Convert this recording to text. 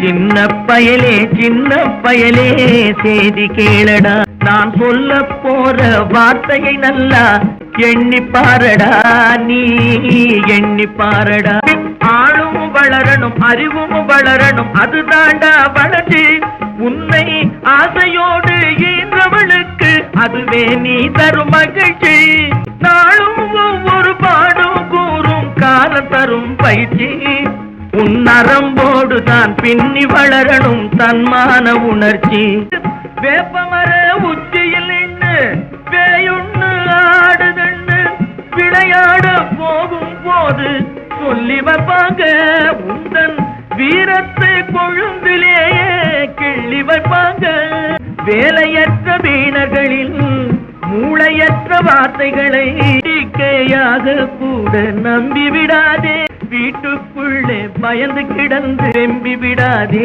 சின்ன பயலே சின்ன பயலே செய்தி கேளடா. நான் சொல்ல போற வார்த்தையை நல்லா எண்ணி பாரடா நீ எண்ணி பாரடா. ஆளும் வளரணும் அறிவும் வளரணும் அது தாண்டா வளர்ச்சி. உன்னை ஆசையோடு ஈன்றவளுக்கு அதுவே நீ தரும் மகிழ்ச்சி. நாளும் ஒவ்வொரு பாடும் கூறும் காலம் தரும் பயிற்சி. உன் நரம்போ தான் பின்னி வளரணும் தன்மான உணர்ச்சி. வேப்பமர உச்சியில் நின்று பேயுண்ணு ஆடுதண்ணு விளையாட போகும் போது சொல்லி வைப்பாங்க உந்தன் வீரத்தை கொழுந்திலேயே கிள்ளி வைப்பாங்க. வேலையற்ற வீணர்களில் மூளையற்ற வார்த்தைகளை நம்பிக்கையாக கூட நம்பி விடாதே வீட்டுக்குள்ளே பயந்து கிடந்து எம்பி விடாதே.